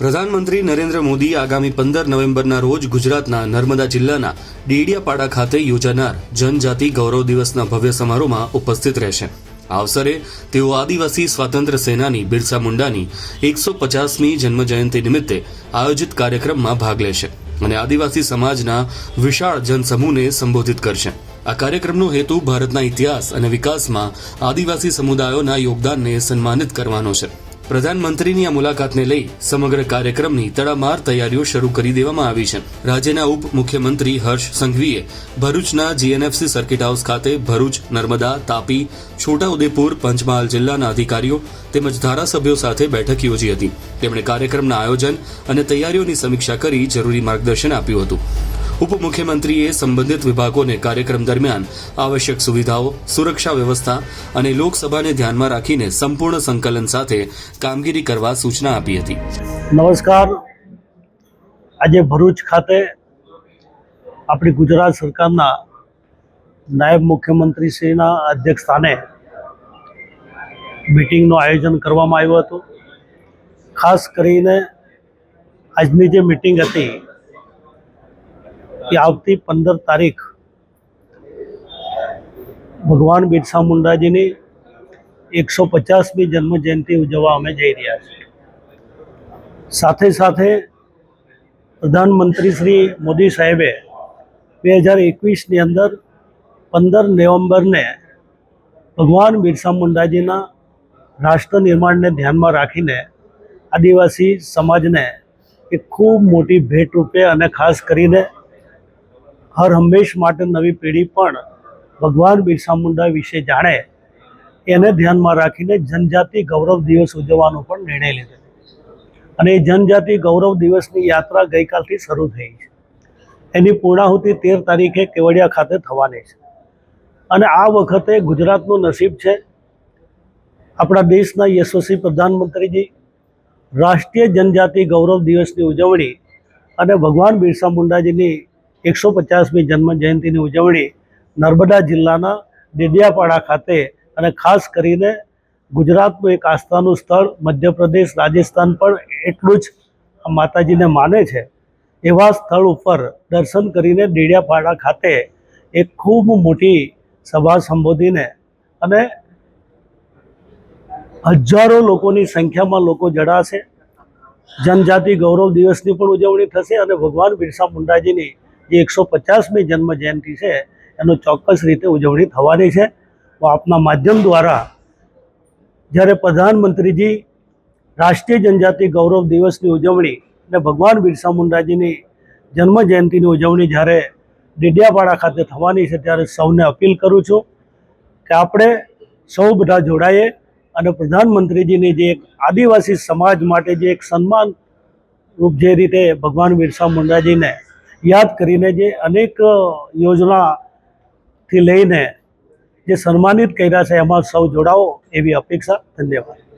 પ્રધાનમંત્રી નરેન્દ્ર મોદી આગામી પંદર નવેમ્બરના રોજ ગુજરાતના નર્મદા જિલ્લાના ડેડિયાપાડા ખાતે યોજાનાર જનજાતિ ગૌરવ દિવસના ભવ્ય સમારોહમાં ઉપસ્થિત રહેશે. આ અવસરે તેઓ આદિવાસી સ્વાતંત્ર્ય સેનાની બિરસા મુંડાની એકસો પચાસમી જન્મજયંતિ નિમિત્તે આયોજિત કાર્યક્રમમાં ભાગ લેશે અને આદિવાસી સમાજના વિશાળ જનસમૂહને સંબોધિત કરશે. આ કાર્યક્રમનો હેતુ ભારતના ઇતિહાસ અને વિકાસમાં આદિવાસી સમુદાયોના યોગદાનને સન્માનિત કરવાનો છે. પ્રધાનમંત્રીની આ મુલાકાતને લઈ સમગ્ર કાર્યક્રમની તડામાર તૈયારીઓ શરૂ કરી દેવામાં આવી છે. રાજ્યના ઉપ મુખ્યમંત્રી હર્ષ સંઘવીએ ભરૂચના જીએનએફસી સર્કિટ હાઉસ ખાતે ભરૂચ, નર્મદા, તાપી, છોટાઉદેપુર, પંચમહાલ જિલ્લાના અધિકારીઓ તેમજ ધારાસભ્યો સાથે બેઠક યોજી હતી. તેમણે કાર્યક્રમના આયોજન અને તૈયારીઓની સમીક્ષા કરી જરૂરી માર્ગદર્શન આપ્યું હતું. ઉપમુખ્યમંત્રીએ સંબંધિત વિભાગોને કાર્યક્રમ દરમિયાન આવશ્યક સુવિધાઓ, સુરક્ષા વ્યવસ્થા અને લોકસભાને ધ્યાનમાં રાખીને સંપૂર્ણ સંકલન સાથે કામગીરી કરવા સૂચના આપી હતી. નમસ્કાર. આજે ભરૂચ ખાતે આપણી ગુજરાત સરકારના નાયબ મુખ્યમંત્રીશ્રીના અધ્યક્ષ સ્થાને મિટિંગનું આયોજન કરવામાં આવ્યું હતું. ખાસ કરીને આજની જે મિટિંગ હતી એ આવતી પંદર તારીખ ભગવાન બિરસા મુંડાજીની એકસો પચાસમી જન્મ ઉજવવા અમે જઈ રહ્યા છીએ. સાથે સાથે પ્રધાનમંત્રી શ્રી મોદી સાહેબે બે હજાર એકવીસની અંદર પંદર નવેમ્બરને ભગવાન બિરસા મુંડાજીના રાષ્ટ્ર નિર્માણને ધ્યાનમાં રાખીને આદિવાસી સમાજને એક ખૂબ મોટી ભેટ રૂપે અને ખાસ કરીને હર હંમેશ માટે નવી પેઢી પણ ભગવાન બિરસા મુંડા વિશે જાણે, એને ધ્યાનમાં રાખીને જનજાતિ ગૌરવ દિવસ ઉજવવાનો પણ નિર્ણય લીધો. અને એ જનજાતિ ગૌરવ દિવસની યાત્રા ગઈકાલથી શરૂ થઈ છે. એની પૂર્ણાહુતિ તેર તારીખે કેવડિયા ખાતે થવાની છે. અને આ વખતે ગુજરાતનું નસીબ છે આપણા દેશના યશસ્વી પ્રધાનમંત્રીજી, રાષ્ટ્રીય જનજાતિ ગૌરવ દિવસની ઉજવણી અને ભગવાન બિરસા મુંડાજીની એકસો પચાસમી જન્મ જયંતિની ઉજવણી નર્મદા જિલ્લાના ડેડિયાપાડા ખાતે અને ખાસ કરીને ગુજરાતનું એક આસ્થાનું સ્થળ મધ્યપ્રદેશ, રાજસ્થાન પણ એટલું જ માતાજીને માને છે. એવા સ્થળ ઉપર દર્શન કરીને ડેડિયાપાડા ખાતે એક ખૂબ મોટી સભા સંબોધીને અને હજારો લોકોની સંખ્યામાં લોકો જડાશે. જનજાતિ ગૌરવ દિવસની પણ ઉજવણી થશે અને ભગવાન બિરસા મુંડાજીની જે એકસો પચાસમી જન્મ જયંતિ છે, એનો ચોક્કસ રીતે ઉજવણી થવાની છે. તો આપના માધ્યમ દ્વારા જ્યારે પ્રધાનમંત્રીજી રાષ્ટ્રીય જનજાતિ ગૌરવ દિવસની ઉજવણી અને ભગવાન બિરસા મુંડાજીની જન્મ જયંતિની ઉજવણી જ્યારે ડેડિયાપાડા ખાતે થવાની છે, ત્યારે સૌને અપીલ કરું છું કે આપણે સૌ બધા જોડાઈએ અને પ્રધાનમંત્રીજીની જે એક આદિવાસી સમાજ માટે જે એક સન્માન રૂપ જે રીતે ભગવાન બિરસા મુંડાજીને યાદ કરીને જે અનેક યોજનાથી લઈને જે સન્માનિત કર્યા છે એમાં સૌ જોડાવો એવી અપેક્ષા. ધન્યવાદ.